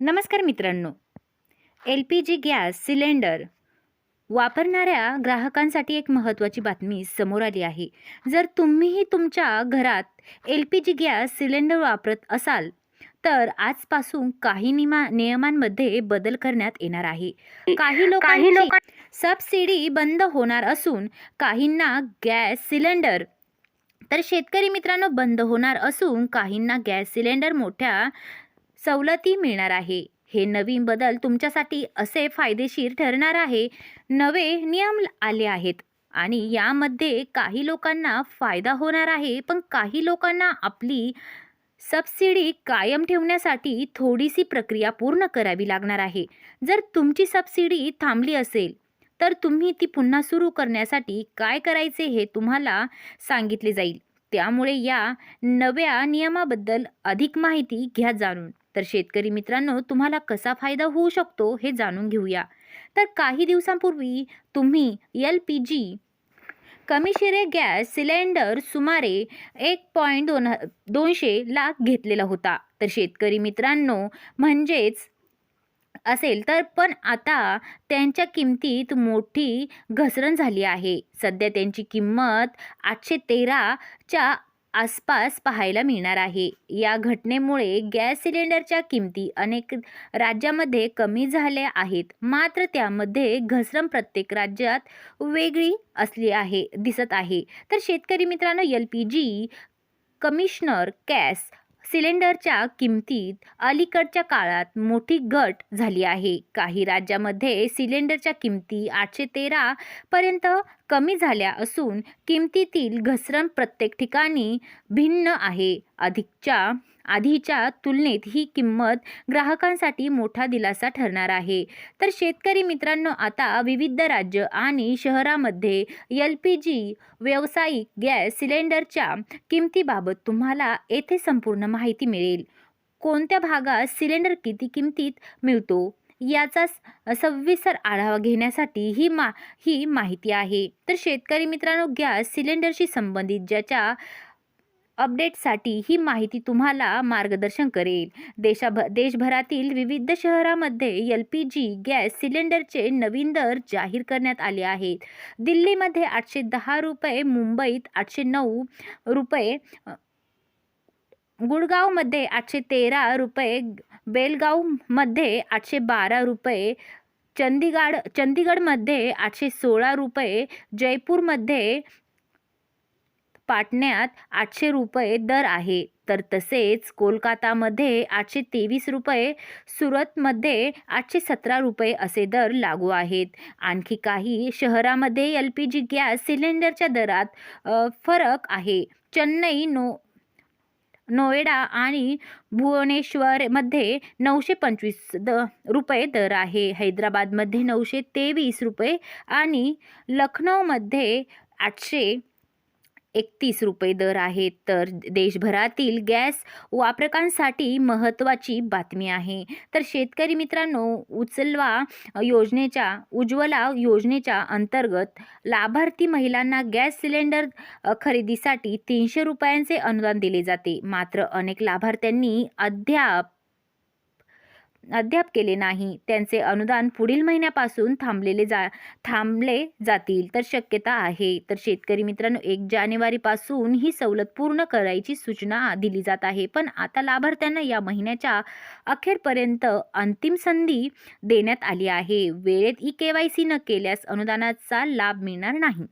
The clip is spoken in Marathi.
नमस्कार मित्रांनो. L P G gas cylinder वापरणाऱ्या ग्राहकांसाठी एक महत्त्वाची बातमी समोर आली आहे. जर तुम्हीही तुमच्या घरात L P G gas cylinder वापरत असाल तर आजपासून काही निमा नियमांमध्ये बदल करण्यात येणार आहे. काही लोकांची सबसिडी बंद होणार असून काहींना गॅस सिलेंडर तर शेतकरी मित्रांनो बंद होणार असून काहींना गॅस सिलेंडर मोठ्या सवलती मिळणार आहे. हे नवीन बदल तुमच्यासाठी असे फायदेशीर ठरणार आहे. नवे नियम आले आहेत आणि यामध्ये काही लोकांना फायदा होणार आहे पण काही लोकांना आपली सबसिडी कायम ठेवण्यासाठी थोडीशी प्रक्रिया पूर्ण करावी लागणार आहे. जर तुमची सबसिडी थांबली असेल तर तुम्ही ती पुन्हा सुरू करण्यासाठी काय करायचे हे तुम्हाला सांगितले जाईल. त्यामुळे या नव्या नियमाबद्दल अधिक माहिती घ्या जाणून. तर शेतकरी मित्रांनो तुम्हाला कसा फायदा होऊ शकतो हे जाणून घेऊया. तर काही दिवसांपूर्वी तुम्ही एल पी जी कमी शिरे गॅस सिलेंडर सुमारे एक पॉईंट दोन दोनशे लाख घेतलेला होता. तर शेतकरी मित्रांनो म्हणजेच असेल तर पण आता त्यांच्या किमतीत मोठी घसरण झाली आहे. सध्या त्यांची किंमत आठशे तेराच्या आसपास पाहायला मिळणार आहे. या घटनेमुळे गॅस सिलेंडरच्या किमती अनेक राज्यामध्ये कमी झाल्या आहेत. मात्र त्यामध्ये घसरण प्रत्येक राज्यात वेगळी असली आहे दिसत आहे. तर शेतकरी मित्रांनो L P G commissioner gas सिलेंडरच्या किमतीत अलीकडच्या काळात मोठी घट झाली आहे. काही राज्यामध्ये सिलेंडरच्या किमती आठशे तेरापर्यंत कमी झाल्या असून किमतीतील घसरण प्रत्येक ठिकाणी भिन्न आहे. अधिकच्या आधीच्या तुलनेत ही किंमत ग्राहकांसाठी मोठा दिलासा ठरणार आहे. तर शेतकरी मित्रांनो आता विविध राज्य आणि शहरामध्ये एल पी जी व्यावसायिक गॅस सिलेंडरच्या किमतीबाबत तुम्हाला येथे संपूर्ण माहिती मिळेल. कोणत्या भागात सिलेंडर किती किमतीत मिळतो? याचा स- सविस्तर आढावा घेण्यासाठी ही मा ही माहिती आहे. तर शेतकरी मित्रांनो गॅस सिलेंडरशी संबंधित ज्याच्या अपडेटसाठी ही माहिती तुम्हाला मार्गदर्शन करेल. देशाभ देशभरातील विविध शहरामध्ये एल पी जी गॅस सिलेंडरचे नवीन दर जाहीर करण्यात आले आहेत. दिल्लीमध्ये आठशे दहा रुपये मुंबईत आठशे नऊ रुपये गुडगावमध्ये आठशे तेरा रुपये बेलगावमध्ये आठशे बारा रुपये चंदीगड चंदीगडमध्ये आठशे सोळा रुपये जयपूरमध्ये पाटण्यात आठशे रुपये दर आहे. तर तसेच कोलकातामध्ये आठशे तेवीस रुपये सुरतमध्ये आठशे सतरा रुपये असे दर लागू आहेत. आणखी काही शहरामध्ये एल पी जी गॅस सिलेंडरच्या दरात फरक आहे. चेन्नई नो नोएडा आणि भुवनेश्वरमध्ये नऊशे पंचवीस द रुपये दर आहे. हैदराबादमध्ये नऊशे तेवीस रुपये आणि लखनौमध्ये आठशे एकतीस रुपये दर आहेत तर देशभरातील गॅस वापरकांसाठी महत्त्वाची बातमी आहे. तर शेतकरी मित्रांनो उचलवा योजनेच्या उज्ज्वला योजनेच्या अंतर्गत लाभार्थी महिलांना गॅस सिलेंडर खरेदीसाठी तीनशे रुपयांचे अनुदान दिले जाते. मात्र अनेक लाभार्थ्यांनी अद्याप अद्याप केले नाही. त्यांचे अनुदान पुढील महिन्यापासून थांबलेले जा थांबले जातील तर शक्यता आहे. तर शेतकरी मित्रांनो एक जानेवारीपासून ही सवलत पूर्ण करायची सूचना दिली जात आहे. पण आता लाभार्थ्यांना या महिन्याच्या अखेरपर्यंत अंतिम संधी देण्यात आली आहे. वेळेत ई के वाय सी न केल्यास अनुदानाचा लाभ मिळणार नाही.